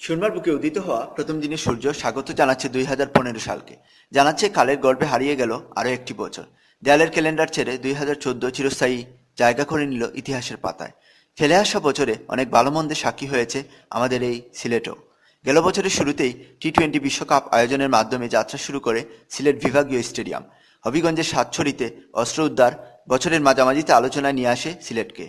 সোনবার বুকে উদিত হওয়া প্রথম দিনে সূর্য স্বাগত জানাচ্ছে দুই হাজার পনেরো সালকে। জানাচ্ছে কালের গর্ভে হারিয়ে গেল আরও একটি বছর। দেয়ালের ক্যালেন্ডার ছেড়ে দুই হাজার চোদ্দ চিরস্থায়ী জায়গা করে নিল ইতিহাসের পাতায়। ফেলে আসা বছরে অনেক ভালো মন্দের সাক্ষী হয়েছে আমাদের এই সিলেটও। গেল বছরের শুরুতেই টি টোয়েন্টি বিশ্বকাপ আয়োজনের মাধ্যমে যাত্রা শুরু করে সিলেট বিভাগীয় স্টেডিয়াম। হবিগঞ্জের সাতছড়িতে অস্ত্র উদ্ধার বছরের মাঝামাঝিতে আলোচনায় নিয়ে আসে সিলেটকে।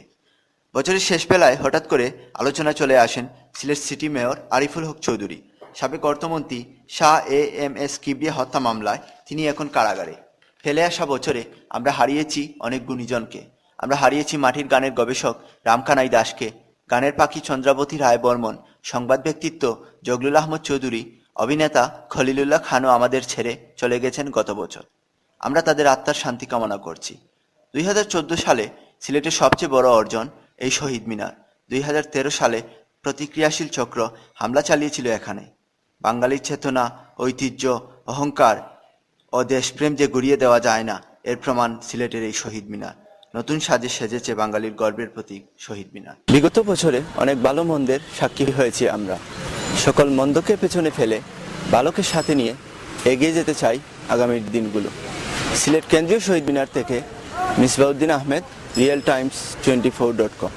বছরের শেষ বেলায় হঠাৎ করে আলোচনা চলে আসেন সিলেট সিটি মেয়র আরিফুল হক চৌধুরী। সাবেক অর্থমন্ত্রী Shah A M S Kibria হত্যা মামলায় তিনি এখন কারাগারে। ফেলে আসা বছরে আমরা হারিয়েছি অনেক গুণীজনকে। আমরা হারিয়েছি মাটির গানের গবেষক রামকানাই দাসকে। গানের পাখি চন্দ্রাবতী রায় বর্মন সংবাদ ব্যক্তিত্ব জগলুল আহমদ চৌধুরী, অভিনেতা খলিলুল্লাহ খানও আমাদের ছেড়ে চলে গেছেন গত বছর। আমরা তাদের আত্মার শান্তি কামনা করছি। দুই হাজার চোদ্দ সালে সিলেটের সবচেয়ে বড় অর্জন এই শহীদ মিনার দুই হাজার তেরো সালে প্রতিক্রিয়াশীল চক্র হামলা চালিয়েছিল এখানে। বাঙালির চেতনা, ঐতিহ্য, অহংকার ও দেশপ্রেম যে গুড়িয়ে দেওয়া যায় না, এর প্রমাণ সিলেটের এই শহীদ মিনার। নতুন সাজে সেজেছে বাঙালির গর্বের প্রতীক শহীদ মিনার। বিগত বছরে অনেক ভালো মন্দের সাক্ষী হয়েছি আমরা। সকল মন্দকে পেছনে ফেলে বালকের সাথে নিয়ে এগিয়ে যেতে চাই আগামীর দিনগুলো। সিলেট কেন্দ্রীয় শহীদ মিনার থেকে Misbauddin Ahmed Real Times twenty four dot com